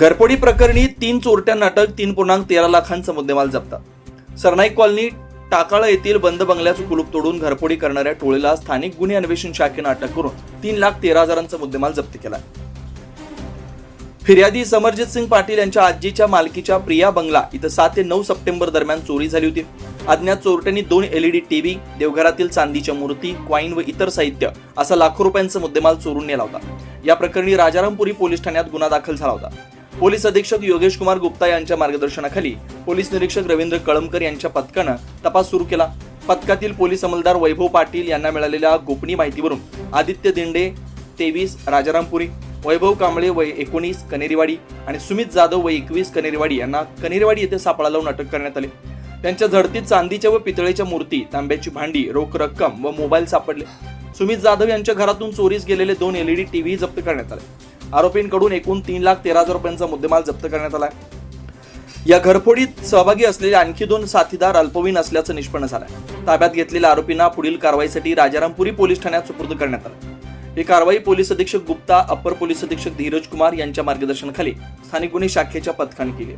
घरफोडी प्रकरणी तीन चोरट्यांना अटक तीन पूर्णांक तेरा लाखांचा मुद्देमाल जप्त. सरनाईक कॉलनी टाकाळ येथील बंद बंगल्याचं कुलूप तोडून घरफोडी करणाऱ्या टोळीला स्थानिक गुन्हे अन्वेषण शाखेनं अटक करून तीन लाख तेरा हजारांचा मुद्देमाल जप्त केला फिर्यादी समरजित सिंग पाटील यांच्या आजीच्या मालकीच्या प्रिया बंगला इथं सात ते नऊ सप्टेंबर दरम्यान चोरी झाली होती. अज्ञात चोरट्यांनी दोन एलईडी टीव्ही देवघरातील चांदीच्या मूर्ती क्वाईन व इतर साहित्य असा लाखो रुपयांचा मुद्देमाल चोरून नेला होता. या प्रकरणी राजारामपुरी पोलीस ठाण्यात गुन्हा दाखल झाला होता. पोलीस अधीक्षक योगेश कुमार गुप्ता यांच्या मार्गदर्शनाखाली पोलीस निरीक्षक रवींद्र कळमकर यांच्या पथकानं तपास सुरू केला. पथकातील पोलीस अंमलदार वैभव पाटील यांना मिळालेल्या गोपनीय माहितीवरून आदित्य दिंडे तेवीस राजारामपुरी वैभव कांबळे वय एकोणीस कनेरीवाडी आणि सुमित जाधव वय एकवीस कनेरीवाडी यांना कनेरीवाडी येथे सापळा लावून अटक करण्यात आली. त्यांच्या झडतीत चांदीच्या व पितळेच्या मूर्ती तांब्याची भांडी रोख रक्कम व मोबाईल सापडले. सुमित जाधव यांच्या घरातून चोरीस गेलेले दोन एलईडी टीव्ही जप्त करण्यात आले. आरोपींकडून एकूण तीन लाख तेरा हजार रुपयांचा मुद्देमाल जप्त करण्यात आला या घरफोडीत सहभागी असलेले आणखी दोन साथीदार अल्पवयीन असल्याचं निष्पन्न झालंय. ताब्यात घेतलेल्या आरोपींना पुढील कारवाईसाठी राजारामपुरी पोलीस ठाण्यात सुपूर्द करण्यात आलं. ही कारवाई पोलीस अधीक्षक गुप्ता अप्पर पोलीस अधीक्षक धीरज कुमार यांच्या मार्गदर्शनाखाली स्थानिक गुन्हे शाखेच्या पथकाने केली